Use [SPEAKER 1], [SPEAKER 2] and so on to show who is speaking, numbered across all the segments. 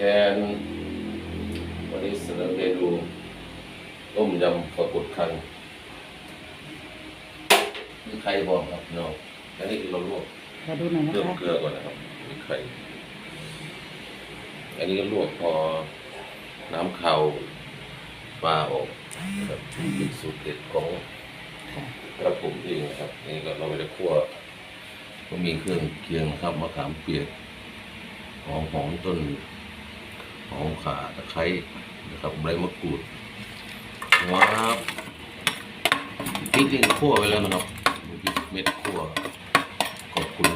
[SPEAKER 1] ทนวันนี้เสนอเมนูต้มยำปลากดคังมีไข่บอกครับพี่น้องอันนี้คือเราลวก
[SPEAKER 2] ขอดูหน่อยนะ
[SPEAKER 1] เติม
[SPEAKER 2] คะ
[SPEAKER 1] เกลือก่อนนะครับมีไข่อันนี้ก็ลวกพอน้ำเข่าปลาออกนะครับเป็นสูตรเด็ดของ
[SPEAKER 2] ค่ะ
[SPEAKER 1] กระผมเองนะครับนี่ก็เราไปจะคั่วก็มีเครื่องเคียงนะครับมะขามเปียกหอมหอมต้น หอมขาตะไคร้นะครับใบมะกรูดว้าวพริกนี่คั่วไปแล้วนะครับพริกเม็ดคั่วขอบคุณ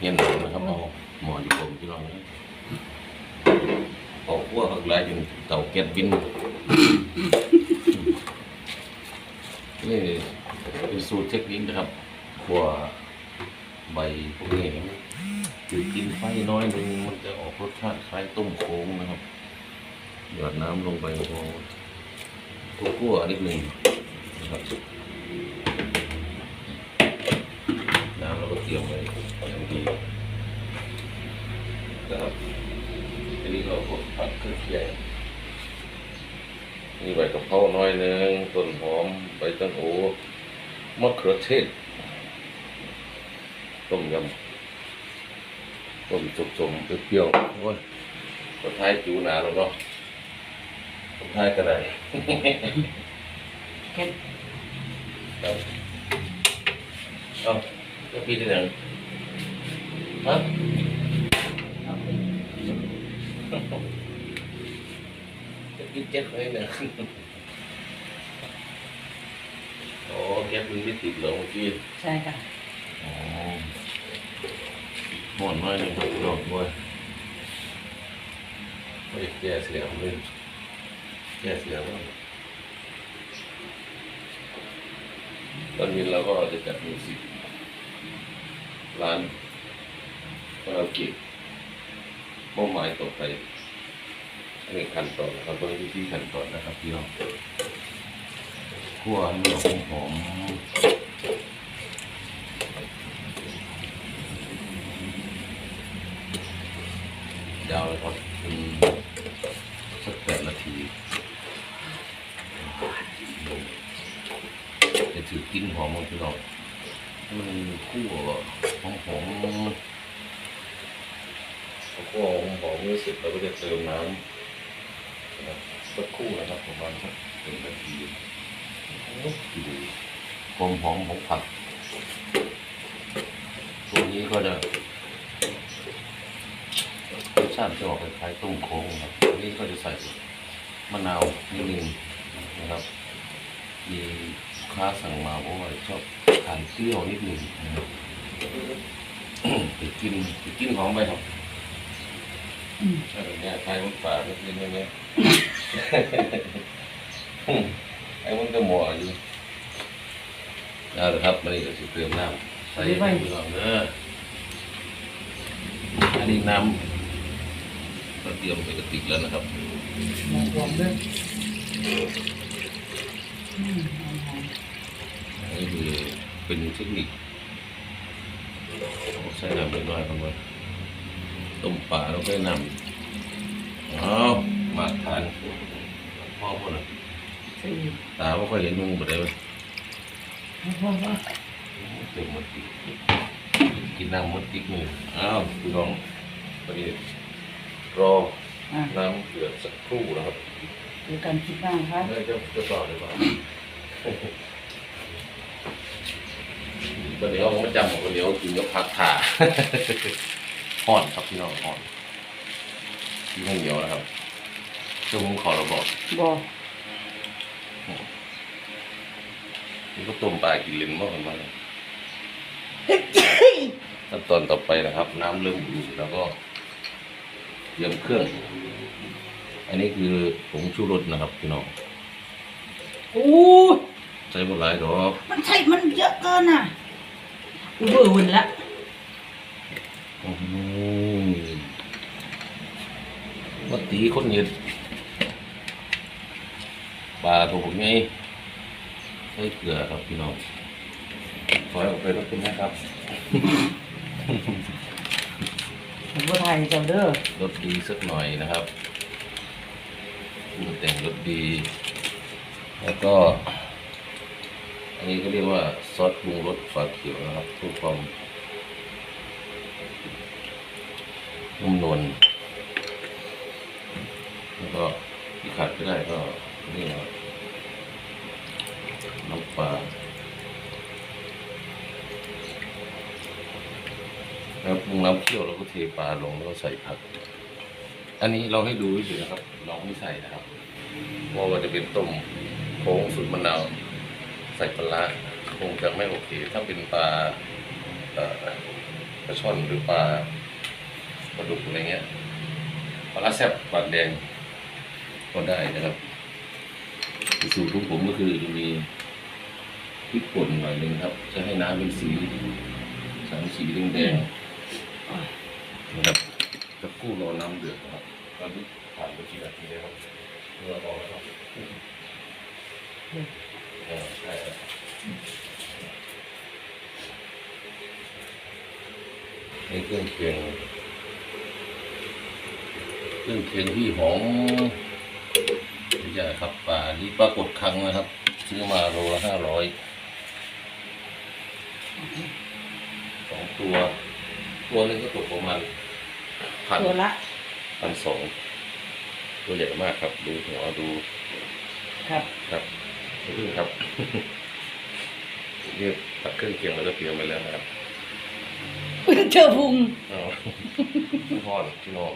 [SPEAKER 1] เงี้ยหนูนะครับเอาหมออยู่ผมที่ลองนะออกคั่วข้างไรจนเต่าแก๊สบินนี่เป็นสูตรเทคนิคนะครับขัวใบพวกนี้ให้มัน จุดกินไฟน้อยหนึงมันจะออกรสชาติคล้ายต้มโค้งนะครับ หยอดน้ำลงไปพอคั่วๆนิดหนึ่งนะครับน้ำเราก็เตรียมไว้อย่างดีนะครับทีนี้เราก็ผัดเครื่องเคียงมีใบกะเพราน้อยหนึงต้นหอมใบตังโอมะเขือเทศต้มยำ ต้มสมๆเปรี้ยวๆโอ้ยคนไทยจูหนาแล้วเนาะคนไทยก็ได้
[SPEAKER 2] แค่
[SPEAKER 1] เอาเอาจะปีที่หนึ่งฮะ
[SPEAKER 2] เอาไป
[SPEAKER 1] จะปีเจ็ดเลยเนี่ยโอ้แก๊สมันไม่ติดเหรอเมื่อกี้
[SPEAKER 2] ใช่ค่ะ
[SPEAKER 1] อ๋อ หมอนน้อยหนึ่งครับดอกบัวไม่แก้เสียงเลยแก้เสียงตอนนี้เราก็จะจัดมิวสิกร้านคาราโอเกะเป้าหมายต่อไปอันนี้ขั้นตอนนะครับเบื้องวิธีขั้นตอนนะครับพี่น้องคั่วให้มันหอมๆาวเลยครับเป็นสักแปดนาทีจะถือกินหอมมันพี่น้องมันคู่หอมหอมพอคั่วหอมหอมๆรู้สึกเราก็จะเติมน้ำนะครับสักคู่นะครับประมาณสักหนึ่งนาทีดูความหอมของผักตัวนี้ก็จะ ชาติจะออกคล้ายๆต้มโค้งครับอันนี้ก็จะใส่มะนาวนิดนึงนะครับ มีลูกค้าสั่งมาเพราะว่าชอบทานเปรี้ยวนิดนึงนะครับติดกินติดกินหอมไปครับ
[SPEAKER 2] อืม
[SPEAKER 1] อะไรเงี้ยไทยมันฝาดนิดนึงเนี้ยไอ้มันก็หมออยู่เอาละครับมันนี่ก็จะเติมน้ำใส่ไปก่อนเด้ออันนี้น้ำ ก็เตรียมใส่กระติกแล้วนะครับ
[SPEAKER 2] หอมรวมด้วยอืมหอม
[SPEAKER 1] อันนี้คือเป็นเทคนิคใช้น้ำเล็กน้อยครับว่าต้มปลาเราใช้น้ำเอาวมาทานพ่อพ่อนะ
[SPEAKER 2] ๆสี่
[SPEAKER 1] ตาไม่ค่อยเห็นมุงแบบไหนวะ
[SPEAKER 2] พอว่า
[SPEAKER 1] เติมมันติกินน้ำมดติ๊กมืออ้าวพี่น้องพอดี รอ
[SPEAKER 2] อะ
[SPEAKER 1] น้ำเดือดสักครู่นะครับ
[SPEAKER 2] ดูการคิดบ้างคะ
[SPEAKER 1] เดี๋ยวจะจะต่อเลยป่ะวันนี้เขามาจำวันนี้เขากินก็พักถ่าห่อนครับพี่น้องห่อนที่ไม่เหนียวนะครับช่วงผมขอเราบอก
[SPEAKER 2] บอก
[SPEAKER 1] นี่ก็ต้มปลากินลิ้นมากมากขั้นตอนต่อไปนะครับ น้ำเริ่มอุ่นแล้วก็ เตรียมเครื่อง อันนี้คือผงชูรสนะครับพี่น้อง
[SPEAKER 2] อู้ย
[SPEAKER 1] ใช้หมดหลายดอก
[SPEAKER 2] มันใช่มันเยอะเกินอะอูเบอร์วันละ
[SPEAKER 1] อืมมาตีคนเห็ดปลาตัวผมไงใส่เกลือครับพี่น้องถอยออกไปแล้วคุณนะครับ
[SPEAKER 2] มบัวไทยจ้าเด้อ
[SPEAKER 1] รสดีสักหน่อยนะครับปรุงแต่งรสดี แล้วก็ อันนี้ก็เรียกว่าซอสปรุงรสฝาเขียวนะครับเพื่อความนุ่มนวลแล้วก็ที่ขาดไม่ได้ก็นี่ครับน้ำปลา แล้วปรุงน้ำเคี่ยวแล้วก็เทปลาลงแล้วก็ใส่ผัก อันนี้เราให้ดูเฉยๆนะครับ เราไม่ใส่นะครับเพราะว่าจะเป็นต้มโค้งสูตรมะนาวใส่ปลาร้าคงจะไม่โอเค ถ้าเป็นปลาปลาช่อนหรือปลาปลาดุกอะไรเงี้ยปลาร้าแซ่บปลาแดงก็ได้นะครับสูตรของผมก็คือจะมีพริกป่นหน่อยหนึ่งครับ จะให้น้ำเป็นสีสามสีแดงๆ นะครับจะกู้รอน้ำเดือดนะครับ ตอนนี้ผ่านไปกี่นาทีแล้วครับเมื่อบอกแล้วครับเออใช่ครับในเครื่องเคียงเครื่องเคียงที่หอมไม่ใช่ครับปลานี่ปลากดคังนะครับ ซื้อมาโลละห้าร้อยสองตัว ตัวหนึงก็ตกประมาณพัน
[SPEAKER 2] ตัวละ
[SPEAKER 1] พันสองตัวใหญ่มากครับ ดูหัวดู
[SPEAKER 2] ครับ
[SPEAKER 1] ครับนี่ครับนี่ตัดเครื่องเคียงแล้วก็เตรียมไปแล้วนะครับ
[SPEAKER 2] เจอพุง
[SPEAKER 1] อ๋อพ่อพี่น้อง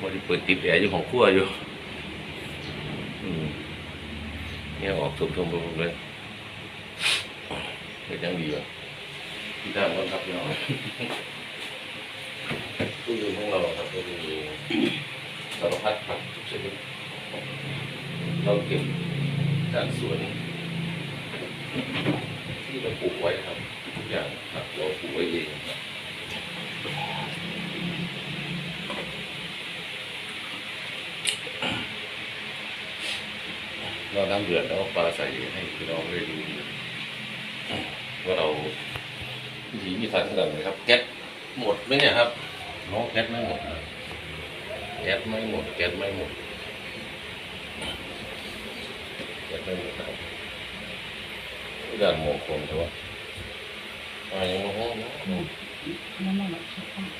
[SPEAKER 1] พอดีเปิดติดแอร์อยู่ของครัวอยู่อืมเนี่ยออกทุมๆไปเลยเป็นยังดีวะพี่ ด้ามก่อนครับพี่น้องตู้เย็นของเราครับก็จะมีสารพัดผักทุกชนิดเราเก็บจากสวนที่เราปลูกไว้ครับทุกอย่างผักเราปลูกไว้เองครับเราน้ำเดือดแล้วปลาใส่ให้พี่น้องได้ดูว่าเรา วิถีมีทันขนาดไหนครับแก๊สหมดไหมเนี่ยครับน้องแก๊สไม่หมดนะแก๊สไม่หมดแก๊สไม่หมดแก๊สไม่หมดครับด่านมงคลใช่ไหมอ่ายังมอง
[SPEAKER 2] นั่นน่ะ